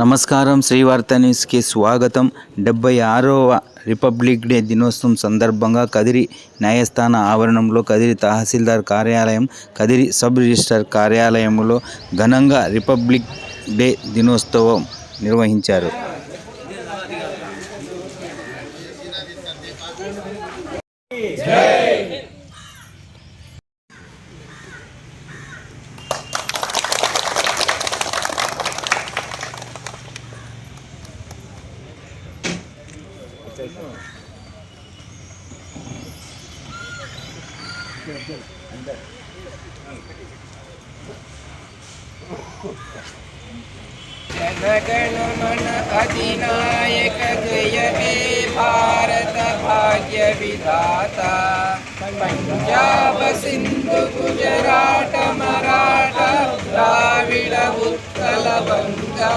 నమస్కారం శ్రీవార్త న్యూస్కి స్వాగతం. డెబ్బై ఆరవ రిపబ్లిక్ డే దినోత్సవం సందర్భంగా కదిరి న్యాయస్థాన ఆవరణంలో కదిరి తహసీల్దార్ కార్యాలయం కదిరి సబ్ రిజిస్టర్ కార్యాలయంలో ఘనంగా రిపబ్లిక్ డే దినోత్సవం నిర్వహించారు. जनगणमन अधिनायक जय हे भारत भाग्य विधाता पंजाब सिंधु गुजरात मराठा द्राविड उत्कल बंगा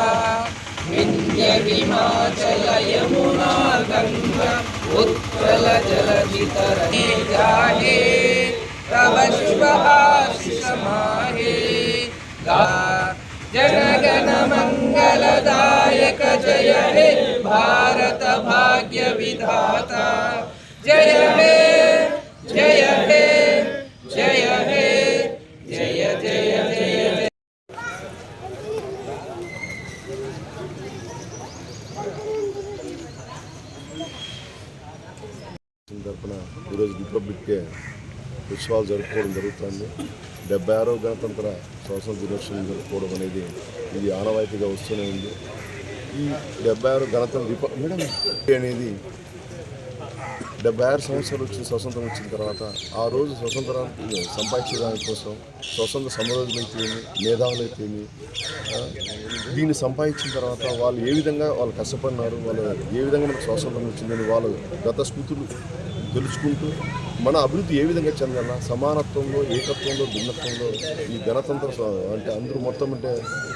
विंध्य हिमाचल यमुना गंगा उत्कल जलधि तरणे जाहे तव शुभ आशिष माहे जनगण हे भारत भाग्य विधाता जय हे जय हे जय हे जय जय जय తరఫున ఈరోజు రిపబ్లిక్ డే ఉత్సవాలు జరుపుకోవడం జరుగుతుంది డెబ్బై ఆరో గణతంత్ర స్వాతంత్ర దినోత్సవం జరుపుకోవడం అనేది ఇది ఆనవాయితీగా వస్తూనే ఉంది ఈ డెబ్బై ఆరు గణతంత్ర రిపబ్లిక్ అనేది డెబ్బై ఆరు సంవత్సరాలు వచ్చిన స్వతంత్రం వచ్చిన తర్వాత ఆ రోజు స్వతంత్రాన్ని సంపాదించడానికి కోసం స్వతంత్ర సమరోజులు అయితేమి మేధావులు అయితేమి దీన్ని సంపాదించిన తర్వాత వాళ్ళు ఏ విధంగా వాళ్ళు కష్టపడినారు వాళ్ళు ఏ విధంగా మనకు స్వాతంత్రం వచ్చిందని వాళ్ళు గత స్మృతులు తెలుసుకుంటూ మన అభివృద్ధి ఏ విధంగా చెందాలా? సమానత్వంలో ఏకత్వంలో భిన్నత్వంలో ఈ గణతంత్ర అంటే అందరూ మొత్తం అంటే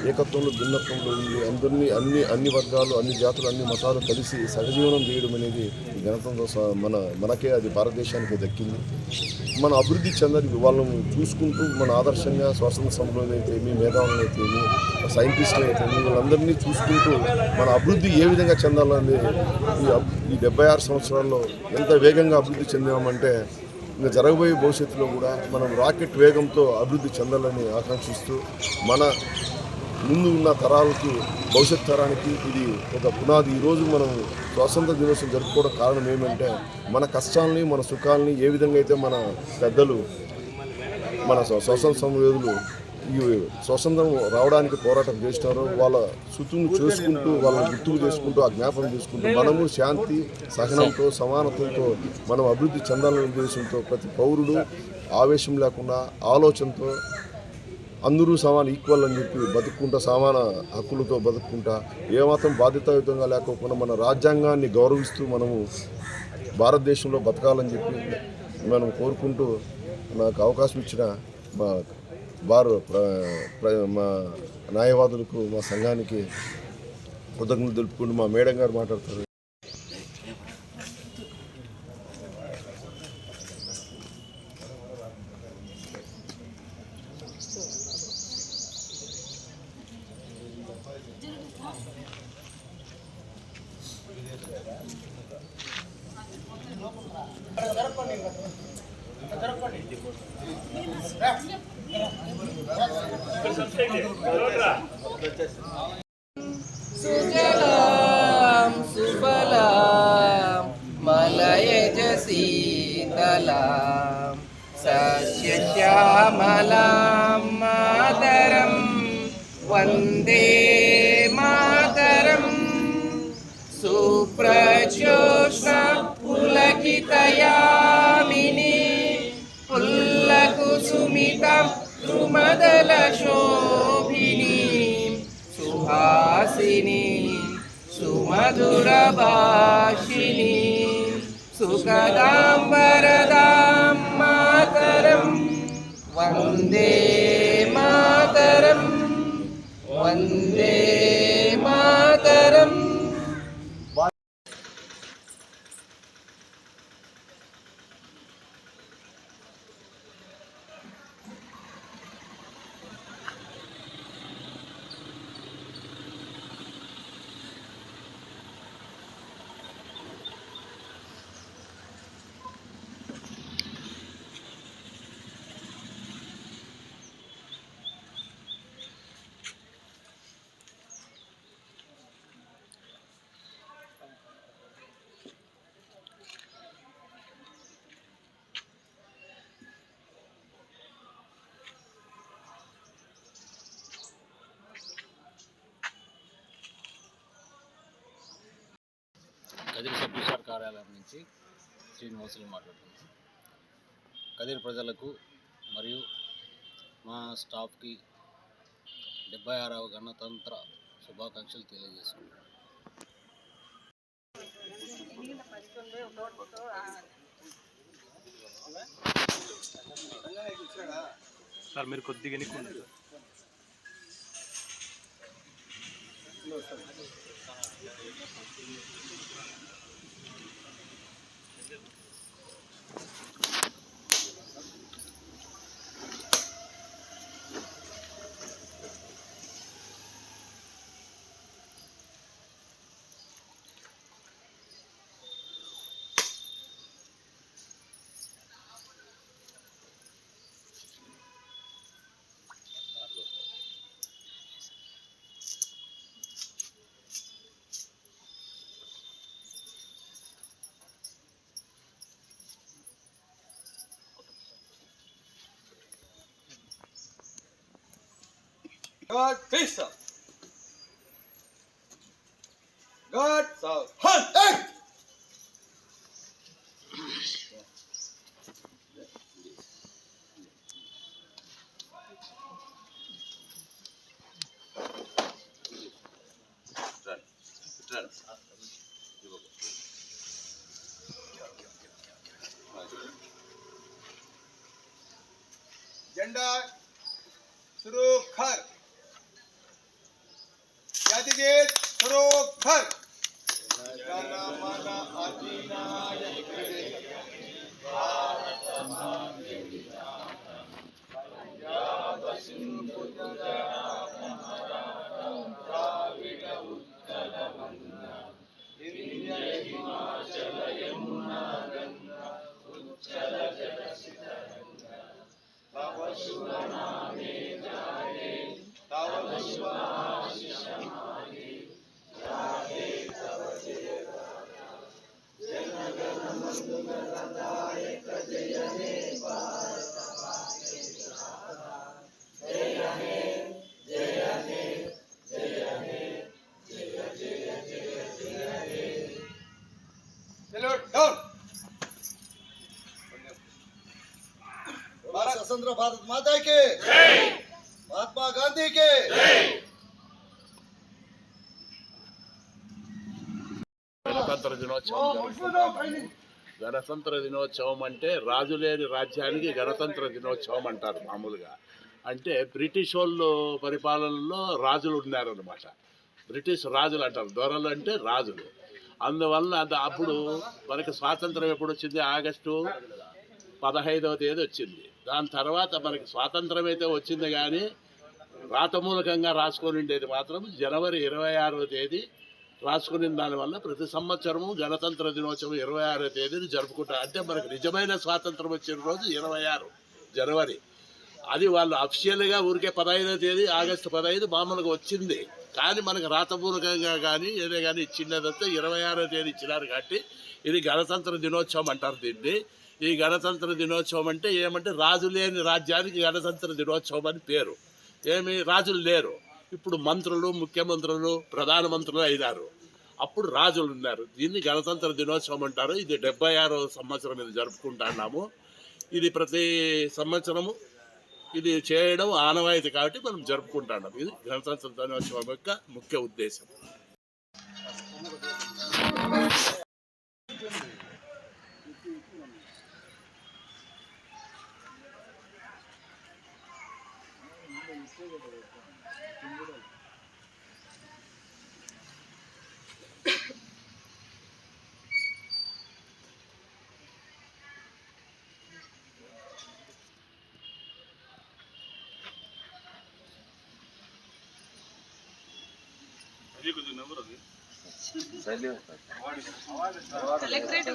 ఏకత్వంలో భిన్నత్వంలో ఉండి అందరినీ అన్ని అన్ని వర్గాలు అన్ని జాతులు అన్ని మతాలు కలిసి సహజీవనం చేయడం అనేది ఈ గణతంత్ర మన మనకే అది భారతదేశానికి దక్కింది. మన అభివృద్ధి చెందాలి వాళ్ళని చూసుకుంటూ మన ఆదర్శంగా స్వాతంత్ర సమరంలో అయితేమి మేధావులు అయితేమి సైంటిస్టులు అయితేమి వీళ్ళందరినీ చూసుకుంటూ మన అభివృద్ధి ఏ విధంగా చెందాలని ఈ ఈ డెబ్బై ఆరు సంవత్సరాల్లో ఎంత వేగంగా అభివృద్ధి చెందామంటే ఇంకా జరగబోయే భవిష్యత్తులో కూడా మనం రాకెట్ వేగంతో అభివృద్ధి చెందాలని ఆకాంక్షిస్తూ మన ముందు ఉన్న తరాలకి భవిష్యత్ తరానికి ఇది ఒక పునాది. ఈరోజు మనం స్వాతంత్ర దినోత్సవం జరుపుకోవడం కారణం ఏమంటే మన కష్టాలని మన సుఖాలని ఏ విధంగా అయితే మన పెద్దలు మన స్వ- స్వాతంత్ర సమయోధులు ఈ స్వతంత్రం రావడానికి పోరాటం చేసినారో వాళ్ళ సుతును చేసుకుంటూ వాళ్ళని గుర్తుకు చేసుకుంటూ ఆ జ్ఞాపకం చేసుకుంటూ మనము శాంతి సహనంతో సమానత్వంతో మనం అభివృద్ధి చెందాలనే ఉద్దేశంతో ప్రతి పౌరుడు ఆవేశం లేకుండా ఆలోచనతో అందరూ సమాన ఈక్వల్ అని చెప్పి బతుక్కుంటా సమాన హక్కులతో బతుక్కుంటా ఏమాత్రం బాధ్యతాయుతంగా లేకోకుండా మన రాజ్యాంగాన్ని గౌరవిస్తూ మనము భారతదేశంలో బతకాలని చెప్పి మనం కోరుకుంటూ నాకు అవకాశం ఇచ్చిన మా వారు ప్ర- మా న్యాయవాదులకు మా సంఘానికి కృతజ్ఞతలు తెలుపుకుంటూ మా మేడం గారు మాట్లాడతారు. సుజలాం సుఫలాం మలయజ సీతలాం సస్యశ్యామలాం మాతరం వందే द्रुमदलशोभिनीं सुहासिनीं सुमधुरभाषिणीं सुखदां वरदां मातरं वंदे मातरं वंदे కదిరి సబ్ కార్యాలయం నుంచి శ్రీనివాసులు మాట్లాడుతున్నాను కదిరి ప్రజలకు మరియు మా స్టాఫ్కి డెబ్బై ఆరవ గణతంత్ర శుభాకాంక్షలు తెలియజేసుకుంటాను సార్ మీరు కొద్దిగా ఎన్నుకోండి. God Krishna. God South. Hunt! Hey! Turn. Turn. यादीगीत सुरक्षर Bharat మాతాకి. మహాత్మా గాంధీకి. గణతంత్ర దినోత్సవం గణతంత్ర దినోత్సవం అంటే రాజులేని రాజ్యానికి గణతంత్ర దినోత్సవం అంటారు మామూలుగా. అంటే బ్రిటిష్ వాళ్ళు పరిపాలనలో రాజులు ఉన్నారనమాట బ్రిటిష్ రాజులు అంటారు. దొరలు అంటే రాజులు. అందువల్ల అప్పుడు మనకి స్వాతంత్రం ఎప్పుడు వచ్చింది? ఆగస్టు పదహైదవ తేదీ వచ్చింది. దాని తర్వాత మనకి స్వాతంత్రం అయితే వచ్చింది కానీ రాతమూలకంగా రాసుకొని ఉండేది మాత్రం జనవరి ఇరవై ఆరవ తేదీ. రాసుకుని దానివల్ల ప్రతి సంవత్సరము గణతంత్ర దినోత్సవం ఇరవై ఆరో తేదీని జరుపుకుంటారు అంటే మనకు నిజమైన స్వాతంత్రం వచ్చిన రోజు ఇరవై ఆరు జనవరి. అది వాళ్ళు అఫిషియల్గా ఊరికే పదహైదో తేదీ ఆగస్టు పదహైదు మామూలుగా వచ్చింది. కానీ మనకు రాతపూర్వకంగా కానీ ఏదే కానీ ఇచ్చినదంతా ఇరవై ఆరో తేదీ ఇచ్చినారు కాబట్టి ఇది గణతంత్ర దినోత్సవం అంటారు దీన్ని. ఈ గణతంత్ర దినోత్సవం అంటే ఏమంటే రాజు లేని రాజ్యానికి గణతంత్ర దినోత్సవం అని పేరు. ఏమి? రాజులు లేరు. ఇప్పుడు మంత్రులు ముఖ్యమంత్రులు ప్రధానమంత్రులు అయినారు. అప్పుడు రాజులు ఉన్నారు. దీన్ని గణతంత్ర దినోత్సవం అంటారు. ఇది డెబ్బై ఆరో సంవత్సరం ఇది జరుపుకుంటున్నాము. ఇది ప్రతి సంవత్సరము ఇది చేయడం ఆనవాయితీ కాబట్టి మనం జరుపుకుంటున్నాం. ఇది గణతంత్ర దినోత్సవం యొక్క ముఖ్య ఉద్దేశం. సెలబ్రేట్